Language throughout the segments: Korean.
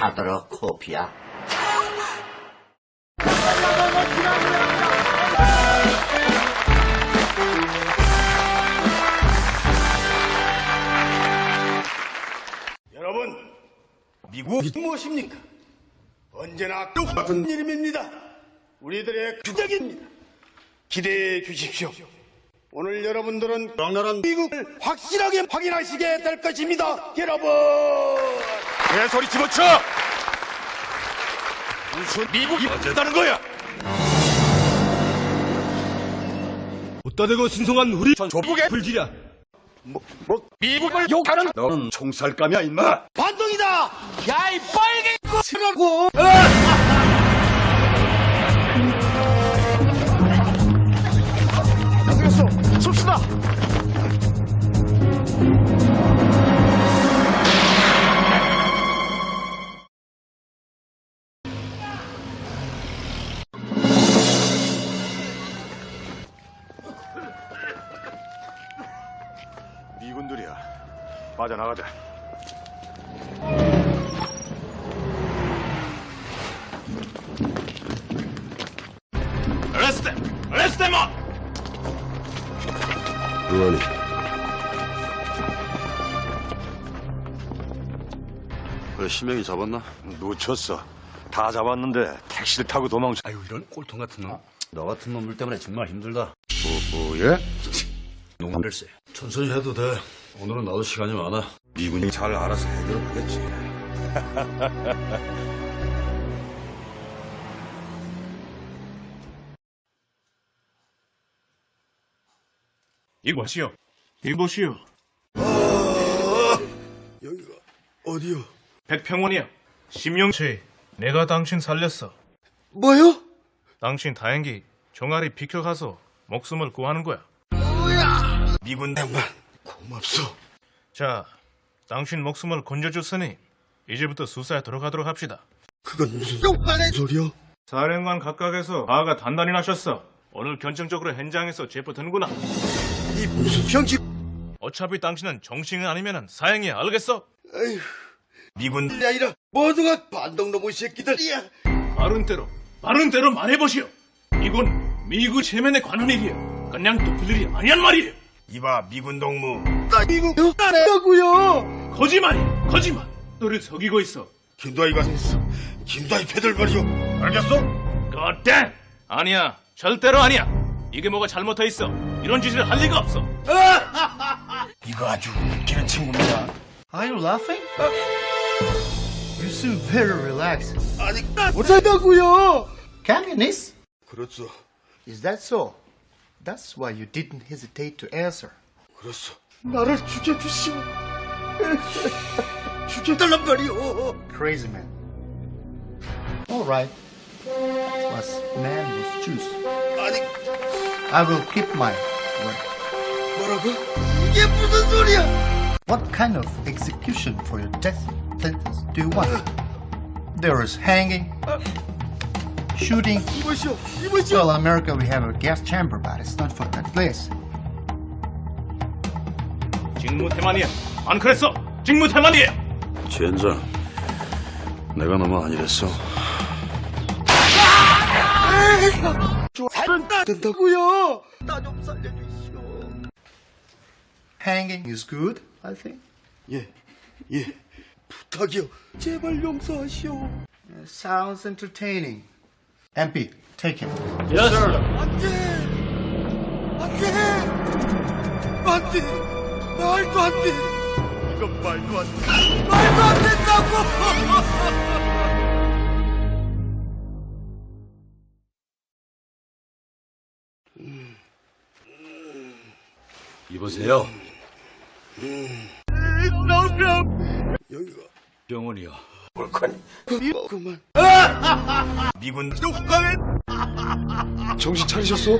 차들어 코피야. 여러분, 미국이 무엇입니까? 언제나 똑같은 이름입니다. 우리들의 규정입니다. 기대해 주십시오. 오늘 여러분들은 강렬한 미국을 확실하게 확인하시게 될 것입니다. 여러분! 개소리 집어쳐! 무슨 미국이 어쨌다는 거야? 웃다 대고 신성한 우리 전 조국의 불길이야. 뭐, 미국을 욕하는 너는 총살감이야 임마 반동이다! 미군들이야 빠져나가자 Arrest them! Arrest them all! 의원이 그래 심영이 잡았나? 놓쳤어 다 잡았는데 택시를 타고 도망쳐 아유 이런 꼴통 같은 놈. 너 같은 놈들 때문에 정말 힘들다. 뭐, 예? 농물세. 천천히 해도 돼. 오늘은 나도 시간이 많아. 미군이 잘 알아서 해결하겠지. 이것이요 이것이요 여기가 어디요? 백평원이야. 심영채, 내가 당신 살렸어. 뭐요? 당신 다행히 종아리 비켜가서 목숨을 구하는 거야. 미군 양반, 고맙소. 자, 당신 목숨을 건져줬으니 이제부터 수사에 들어가도록 합시다. 그건 무슨 소리요? 사령관 각각에서 화가 단단히 나셨어. 오늘 결정적으로 현장에서 체포되는구나. 이 무슨 병기 어차피 당신은 정신이 아니면 사형이야. 알겠어? 아휴, 미군 이 아니라 모두가 반동놈의 새끼들이야. 바른 대로, 바른 대로 말해보시오. 이건 미국 체면에 관한 일이야. 그냥 또 일이 아니란 말이에요. 이봐 미군 동무. 나 미국 안 해라고요. 거짓말이야, 거짓말. 너를 속이고 있어. 김다희가 있어. 김다희 패들 말이요. 알겠어? goddamn! 아니야, 절대로 아니야. 이게 뭐가 잘못돼 있어. 이런 짓을 할 리가 없어. 이거 아주 웃기는 친구입니다. Are you laughing? You seem very relaxed. 아니 못한다고요. Communist? 그렇소, Is that so? That's why you didn't hesitate to answer. 그렇소. 나를 죽여주시오. 죽여달란 말이오. Crazy man. Alright. Was man was choose. 아니 I will keep my word. 뭐라고? 이게 무슨 소리야? What kind of execution for your death sentence do you want? There is hanging, shooting. 이보시오, 이보시오. Well, in America we have a gas chamber, but it's not for that place. 직무태만이야. 안 그랬어? 직무태만이야. 젠장. 내가 너무 아니랬어. 살면 안 된다고요. 나 좀 살려주시오. Hanging is good, I think. 예, 예. 부탁이요. 제발 용서하시오. Sounds entertaining. MP, take him. 안 돼! 안 돼! 안 돼! 말도 안 돼! 이건 말도 안 돼! 말도 안 된다고! 이보세요. 여기가 병원이요. 그만. 미군 독강에 정신 차리셨어?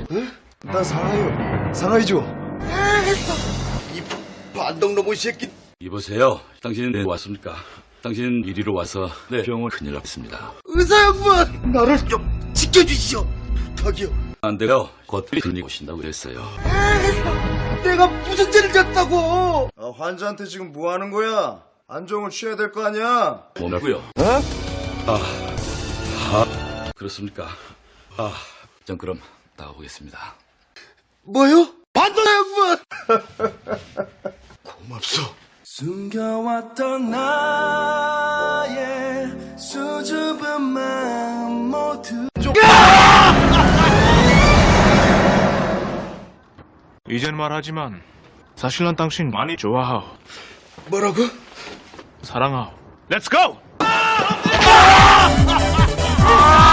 나 살아요. 살아야죠. 이 반동놈의 새끼 이보세요. 당신 네 왔습니까? 당신 이리로 와서 네 병원 큰일 났습니다. 의사 양반 나를 좀 지켜주시오. 부탁이요. 안 돼요. 곧 클리닉 오신다고 그랬어요. 내가 무슨 죄를 졌다고? 아, 환자한테 지금 뭐 하는 거야? 안정을 취해야 될 거 아니야. 뭐라고요? 어? 아, 아, 그렇습니까? 아, 전 그럼 나가보겠습니다. 뭐요? 반도네분 고맙소. 숨겨왔던 나의 수줍은 마음 모두 이젠 말하지만 사실 난 당신 많이 좋아하오. 뭐라고? 사랑하오. 렛츠 고!